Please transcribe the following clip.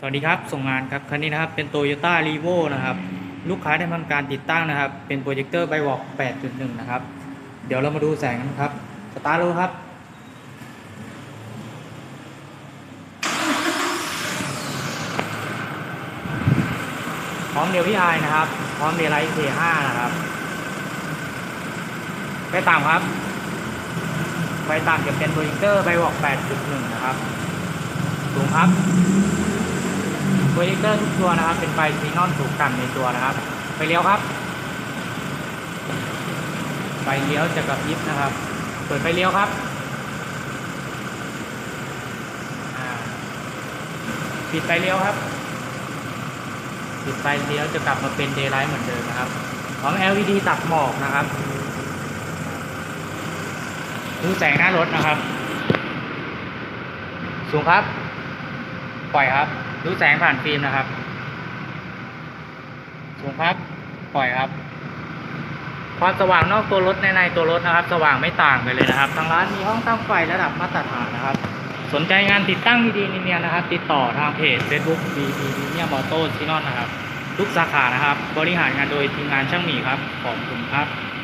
สวัสดีครับ ส่งงานครับ คันนี้นะครับ เป็น Toyota r e v o นะครับ ลูกค้าได้ทำการติดตั้งนะครับ เป็นโปรเจคเตอร์ไบวอก8.1 นะครับ เดี๋ยวเรามาดูแสงกันครับ สตาร์ทรถครับ พร้อมเดียวพี่ไอนะครับ พร้อมเดลไลท์ K5 นะครับ ไปตามครับ ไปตามจะเป็นโปรเจคเตอร์ไบวอก8.1 นะครับสูงครับ เจคเตอร์ทุกตัวนะครับ เป็นไฟซีนอนถูกกันในตัวนะครับ ไปเลี้ยวครับ ไฟเลี้ยวจะกระพริบนะครับ เปิดไฟเลี้ยวครับปิดไฟเลี้ยวครับ ปิดไฟเลี้ยวจะกลับมาเป็นเดย์ไลท์เหมือนเดิมนะครับ ของ LED ตัดหมอกนะครับ ดูแสงหน้ารถนะครับ สูงครับ ปล่อยครับ ดูแสงผ่านฟิล์มนะครับสูงครับ ปล่อยครับ ความสว่างนอกตัวรถในในตัวรถนะครับ สว่างไม่ต่างไปเลยนะครับ ทางร้านมีห้องตั้งไฟระดับมาตรฐานนะครับ สนใจงานติดตั้งดีๆเนียนๆนะครับ ติดต่อทางเพจ Facebook BB เนี่ยมอโต้ซีนอนนะครับ ทุกสาขานะครับ บริหารงานโดยทีมงานช่างหมีครับ ขอบคุณครับ